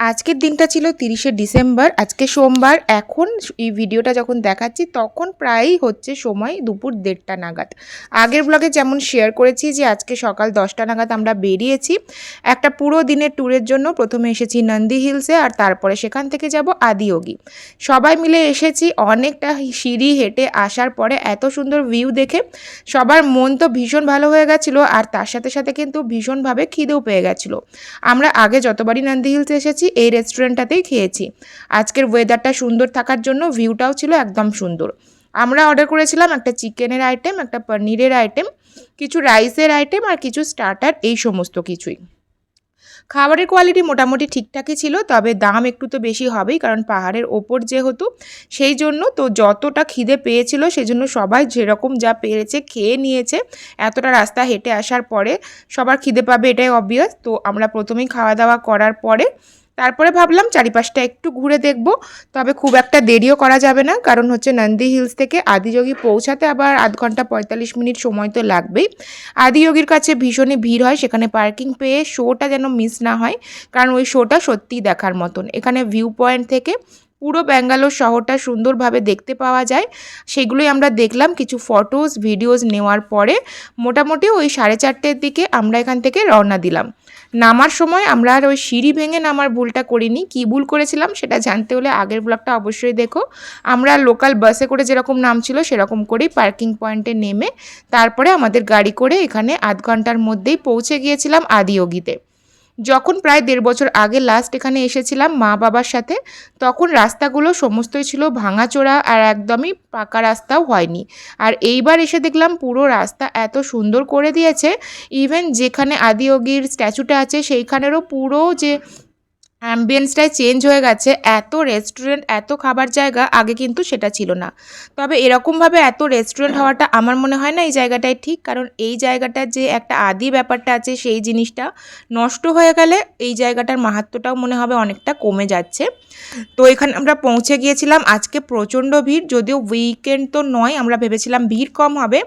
আজকের দিনটা ছিল তিরিশে ডিসেম্বর, আজকে সোমবার। এখন এই ভিডিওটা যখন দেখাচ্ছি, তখন প্রায়ই হচ্ছে সময় দুপুর দেড়টা নাগাদ। আগের ব্লগে যেমন শেয়ার করেছি যে, আজকে সকাল দশটা নাগাদ আমরা বেরিয়েছি। একটা পুরো দিনের ট্যুরের জন্য প্রথমে এসেছি নন্দী হিলসে আর তারপরে সেখান থেকে যাব আদিয়োগী। সবাই মিলে এসেছি, অনেকটা সিঁড়ি হেঁটে আসার পরে এত সুন্দর ভিউ দেখে। সবার মন তো ভীষণ ভালো হয়ে গেছিল আর তার সাথে সাথে কিন্তু ভীষণভাবে খিদেও পেয়ে গেছিল। আমরা আগে যতবারই নন্দী হিলসে এসেছি এই রেস্টুরেন্টটাতেই খেয়েছি। আজকের ওয়েদারটা সুন্দর থাকার জন্য ভিউটাও ছিল একদম সুন্দর। আমরা অর্ডার করেছিলাম একটা চিকেনের আইটেম একটা পনিরের আইটেম কিছু রাইসের আইটেম আর কিছু স্টার্টার এই সমস্ত কিছুই। খাবারের কোয়ালিটি মোটামুটি ঠিকঠাকই ছিল, তবে দাম একটু তো বেশি হবেই, কারণ পাহাড়ের ওপর যেহেতু, সেই জন্য তো যতটা খিদে পেয়েছিল সেই জন্য সবাই যেরকম যা পেরেছে খেয়ে নিয়েছে। এতটা রাস্তা হেঁটে আসার পরে সবার খিদে পাবে এটাই অবভিয়াস তো আমরা প্রথমেই খাওয়া দাওয়া করার পরে তারপরে ভাবলাম চারিপাশটা একটু ঘুরে দেখব, তবে খুব একটা দেরিও করা যাবে না, কারণ হচ্ছে নন্দী হিলস থেকে আদিযোগী পৌঁছাতে আবার আধ ঘণ্টা পঁয়তাল্লিশ মিনিট সময় তো লাগবেই। আদিযোগীর কাছে ভীষণই ভিড় হয়, সেখানে পার্কিং পেয়ে শোটা যেন মিস না হয়, কারণ ওই শোটা সত্যিই দেখার মতন। এখানে ভিউ পয়েন্ট থেকে পুরো ব্যাঙ্গালোর শহরটা সুন্দরভাবে দেখতে পাওয়া যায়। সেগুলোই আমরা দেখলাম, কিছু ফটোস ভিডিওস নেওয়ার পরে মোটামুটি ওই সাড়ে চারটের দিকে আমরা এখান থেকে রওনা দিলাম। নামার সময় আমরা আর ওই সিঁড়ি ভেঙে নামার ভুলটা করিনি। কী ভুল করেছিলাম সেটা জানতে হলে আগের ব্লগটা অবশ্যই দেখো। আমরা লোকাল বাসে করে যেরকম নামছিল সেরকম করেই পার্কিং পয়েন্টে নেমে তারপরে আমাদের গাড়ি করে এখানে আধ ঘণ্টার মধ্যেই পৌঁছে গিয়েছিলাম আদিয়োগীতে যখন প্রায় দেড় বছর আগে লাস্ট এখানে এসেছিলাম মা বাবার সাথে, তখন রাস্তাগুলো সমস্তই ছিল ভাঙাচোরা আর একদমই পাকা রাস্তাও হয়নি। আর এইবার এসে দেখলাম পুরো রাস্তা এত সুন্দর করে দিয়েছে ইভেন যেখানে আদিয়োগীর স্ট্যাচুটা আছে সেইখানেরও পুরো যে অ্যাম্বিয়েন্সটাই চেঞ্জ হয়ে গেছে। এত রেস্টুরেন্ট এত খাবার জায়গা আগে কিন্তু সেটা ছিল না। তবে এরকমভাবে এত রেস্টুরেন্ট হওয়াটা আমার মনে হয় না এই জায়গাটাই ঠিক। কারণ এই জায়গাটার যে একটা আদি ব্যাপারটা আছে সেই জিনিসটা নষ্ট হয়ে গেলে এই জায়গাটার মাহাত্মটাও মনে হবে অনেকটা কমে যাচ্ছে। তো এখানে আমরা পৌঁছে গিয়েছিলাম। আজকে প্রচণ্ড ভিড়, যদিও উইকেন্ড তো নয়, আমরা ভেবেছিলাম ভিড় কম হবে।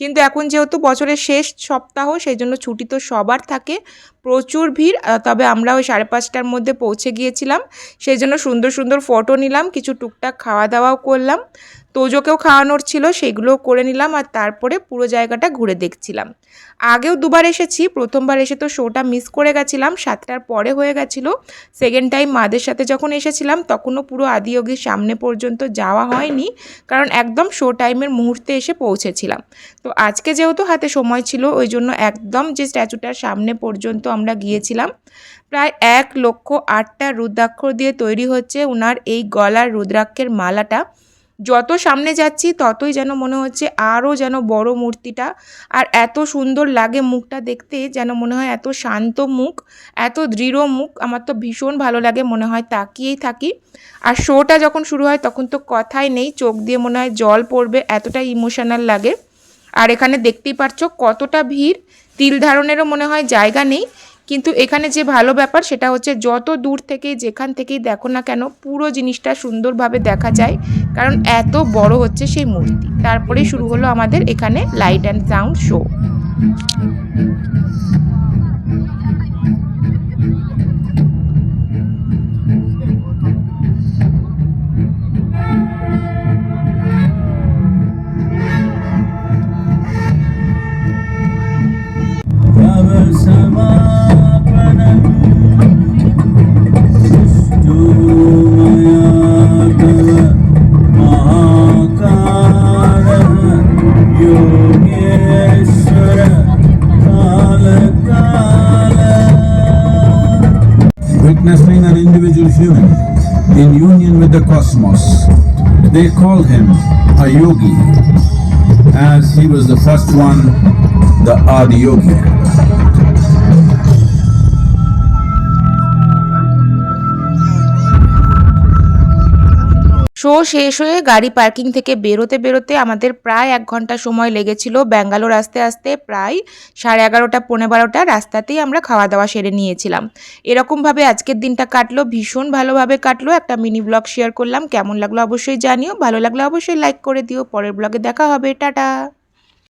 কিন্তু এখন যেহেতু বছরের শেষ সপ্তাহ সেই জন্য ছুটি তো সবার থাকে। প্রচুর ভিড় তবে আমরা ওই সাড়ে পাঁচটার মধ্যে পৌঁছে গিয়েছিলাম। সেই জন্য সুন্দর সুন্দর ফটো নিলাম, কিছু টুকটাক খাওয়া দাওয়াও করলাম। তোজোকেও খাওয়ানোর ছিল, সেগুলোও করে নিলাম আর তারপরে পুরো জায়গাটা ঘুরে দেখছিলাম। আগেও দুবার এসেছি, প্রথমবার এসে তো শোটা মিস করে গেছিলাম, সাতটার পরে হয়ে গেছিল। সেকেন্ড টাইম মাদের সাথে যখন এসেছিলাম, তখনও পুরো আদিয়োগীর সামনে পর্যন্ত যাওয়া হয়নি, কারণ একদম শো টাইমের মুহূর্তে এসে পৌঁছেছিলাম। তো আজকে যেহেতু হাতে সময় ছিল, ওই জন্য একদম যে স্ট্যাচুটার সামনে পর্যন্ত আমরা গিয়েছিলাম, প্রায় এক লক্ষ আটটা রুদ্রাক্ষর দিয়ে তৈরি হচ্ছে। ওনার এই গলার রুদ্রাক্ষের মালাটা যত সামনে যাচ্ছি, ততই যেন মনে হচ্ছে আরও যেন বড় মূর্তিটা। আর এত সুন্দর লাগে মুখটা দেখতে, যেন মনে হয় এত শান্ত মুখ, এত দৃঢ় মুখ। আমার তো ভীষণ ভালো লাগে মনে হয় তাকিয়েই থাকি। আর শোটা যখন শুরু হয়, তখন তো কথাই নেই, চোখ দিয়ে মনে হয় জল পড়বে এতটা ইমোশনাল লাগে। আর এখানে দেখতেই পারছ কতটা ভিড়। তিল ধারণেরও মনে হয় জায়গা নেই। কিন্তু এখানে যে ভালো ব্যাপার সেটা হচ্ছে যত দূর থেকে যেখান থেকেই দেখো না কেন পুরো জিনিসটা সুন্দরভাবে দেখা যায়। কারণ এত বড় হচ্ছে সেই মূর্তি। তারপরে শুরু হলো আমাদের এখানে light and sound show human in union with the cosmos, they called him a yogi, as he was the first one, the Adi Yogi. Show শেষ হয়ে গাড়ি পার্কিং থেকে বেরোতে বেরোতে আমাদের প্রায় এক ঘণ্টা সময় লেগেছিল। ব্যাঙ্গালোর আসতে আসতে প্রায় সাড়ে এগারোটা পনেরো বারোটা রাস্তাতেই আমরা খাওয়া দাওয়া সেরে নিয়েছিলাম। এরকমভাবে আজকের দিনটা কাটলো, ভীষণ ভালোভাবে কাটলো। একটা মিনি ব্লগ শেয়ার করলাম। কেমন লাগল অবশ্যই জানিও। ভালো লাগলে অবশ্যই লাইক করে দিও। পরের ব্লগে দেখা হবে। টাটা।